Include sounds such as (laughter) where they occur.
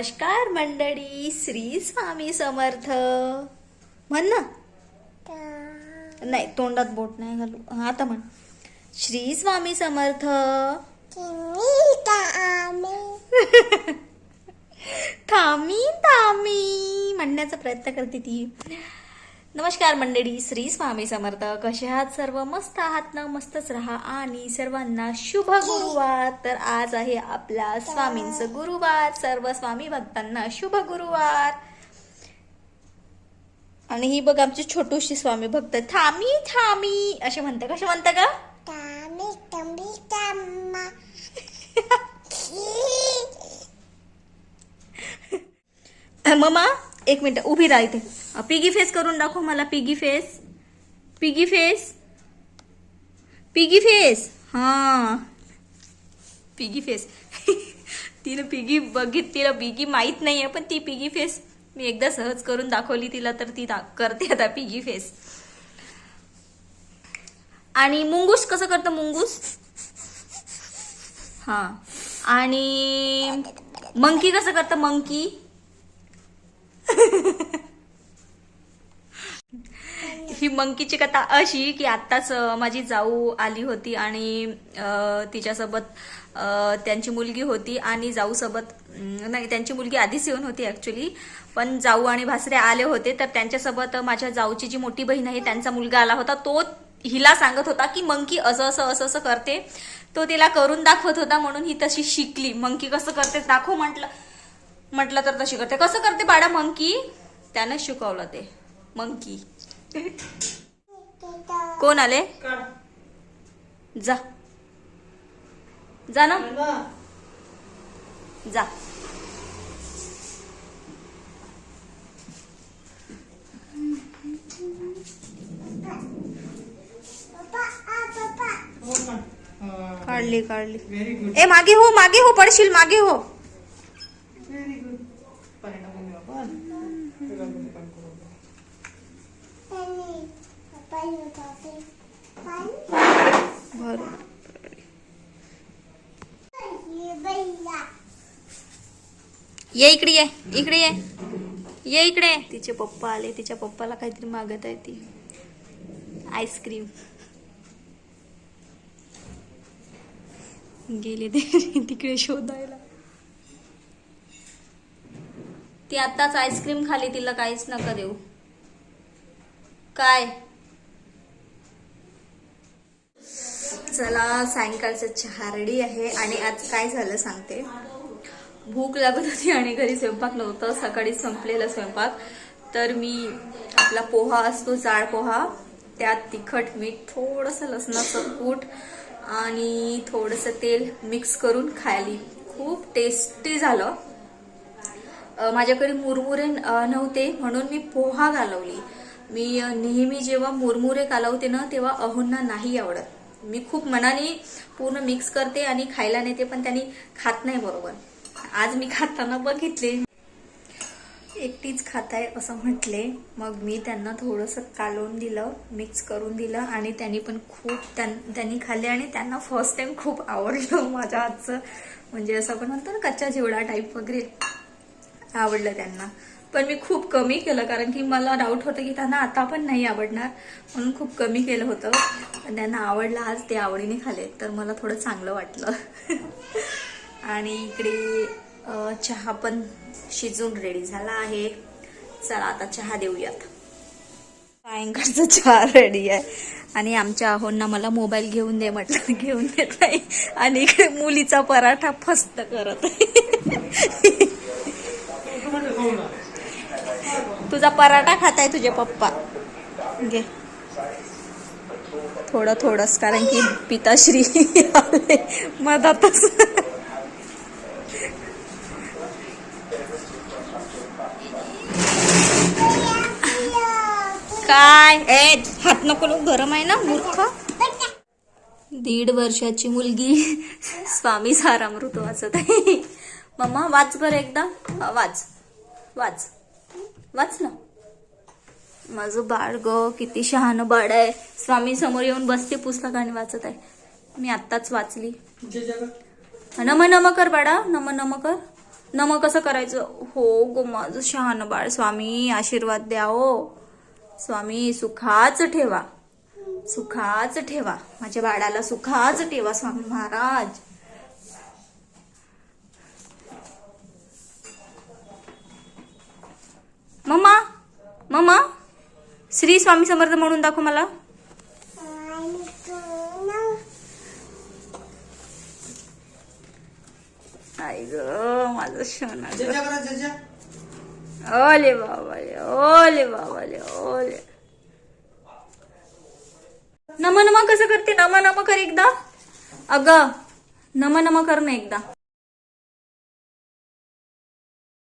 नमस्कार मंडळी श्री स्वामी समर्थ. म्हण ना. नाही तोंडात बोट नाही घालू. हा, आता म्हण. श्री स्वामी समर्थ. थांबी थांबी. म्हणण्याचा प्रयत्न करते ती. नमस्कार मंडळी श्री स्वामी समर्थ. कसे आहात सर्व? मस्त आहात ना? मस्तच राहा. आणि सर्वांना शुभ गुरुवार. तर आज आहे आपला स्वामींचं गुरुवार. सर्व स्वामी भक्तांना शुभ गुरुवार. आणि ही बघ आमची छोटूशी स्वामी भक्त. थामी थामी. असे म्हणते कसे म्हणते का? मम्मा (laughs) एक मिनिट उभी राहा इथे. पिगी फेस करून दाखव मला piggy face. Piggy face. Piggy face. हा. Piggy face. (laughs) तिला पिगी बघित तिला पिगी माहीत नाहीये पण ती पिगी फेस मी एकदा सहज करून दाखवली तिला तर ती दा- करते आता पिगी फेस. आणि मुंगूस कसं करतं मुंगूस? हा. आणि मंकी कसं करतं मंकी? ही मंकीची कथा अशी की आत्ताच माझी जाऊ आली होती आणि तिच्यासोबत त्यांची मुलगी होती आणि जाऊसोबत नाही त्यांची मुलगी आधीच येऊन होती ऍक्च्युली पण जाऊ आणि भासरे आले होते तर त्यांच्यासोबत माझ्या जाऊची जी मोठी बहीण आहे त्यांचा मुलगा आला होता. तो हिला सांगत होता की मंकी असं असं असं असं करते. तो तिला करून दाखवत होता म्हणून ही तशी शिकली. मंकी कसं करते दाखव म्हटलं. म्हटलं तर तशी करते. कसं करते बाळा मंकी? त्यानं शिकवलं ते. मंकी. कोण आले? जा. जा ना. जा. काढली काढली. गुड ए मागे हो मागे हो पडशील मागे हो व्हेरी गुड परिणाम आपण तुला पण काम करू. बरं ये इकडे ये इकडे ये. ये इकडे तिचे पप्पा आले तिच्या पप्पाला काहीतरी मागत आहे ती. आईस्क्रीम गेले ते तिकडे शोधायला. ती आताच आईस्क्रीम खाली तिला काहीच नका देऊ. काय? चला सायंकाळचं चहा रेडी आहे आणि आज काय झालं सांगते. भूक लागत होती आणि घरी स्वयंपाक नव्हतं. सकाळी संपलेला स्वयंपाक. तर मी आपला पोहा असतो जाड पोहा. त्यात तिखट मीठ थोडंसं लसणाचं कूट आणि थोडंसं तेल मिक्स करून खायली. खूप टेस्टी झालं. माझ्याकडे मुरमुरे नव्हते म्हणून मी पोहा घालवली. मी नेहमी जेव्हा मुरमुरे कालवते ना तेव्हा अहोंना नाही आवडत. मी खूप मनाने पूर्ण मिक्स करते आणि खायला नेते पण त्यांनी खात नाही बरोबर. आज मी खाताना बघितले. एकटीच खाताय असं म्हटले. मग मी त्यांना थोडंसं कालवून दिलं मिक्स करून दिलं आणि त्यांनी पण खूप त्यांनी खाल्ले आणि त्यांना फर्स्ट टाइम खूप आवडलं माझ्या आजचं म्हणजे असं आपण म्हणतो ना कच्चा चिवडा टाईप वगैरे. आवडलं त्यांना. पण मी खूप कमी केलं कारण की मला डाऊट होतं की त्यांना आता पण नाही आवडणार. म्हणून खूप कमी केलं होतं. पण त्यांना आवडलं आज ते आवडीने खाले. तर मला थोडं चांगलं वाटलं. (laughs) आणि इकडे चहा पण शिजून रेडी झाला आहे. चला आता चहा देऊयात. सायंकाळचा चहा रेडी आहे. आणि आमच्या आहोंना मला मोबाईल घेऊन दे म्हटलं. (laughs) घेऊन देत नाही. आणि इकडे मुलीचा पराठा फस्त करत (laughs) आहे टोमॅटो खाऊ ना. तुझा पराठा खाताय तुझे पप्पा. घे. थोडं थोडंच कारण की पिताश्री मधातच. काय? ए हात नको लोक गरम आहे ना मूर्ख? दीड वर्षाची मुलगी. स्वामी सारामृत वाचत आहे. मम्मा वाच बर एकदा. वाच. वाच. वाच ना. माझं बाळ ग किती शहाणं बाळ आहे. स्वामी समोर येऊन बसते पुस्तक आणि वाचत आहे. मी आत्ताच वाचली. नम नम कर बाळा नम नम कर. नम कसं करायचं? हो गो माझं शहाण बाळ. स्वामी आशीर्वाद द्या हो. स्वामी सुखाच ठेवा. सुखाच ठेवा. माझ्या बाळाला सुखाच ठेवा स्वामी महाराज मम्मा मम्मा श्री स्वामी समर्थ म्हणून दाखव मला. माझं जजा ओले बाबाले ओले बाबाले ओले. नम नम कसं करते? नम नम कर एकदा. अगं नम नम कर ना एकदा.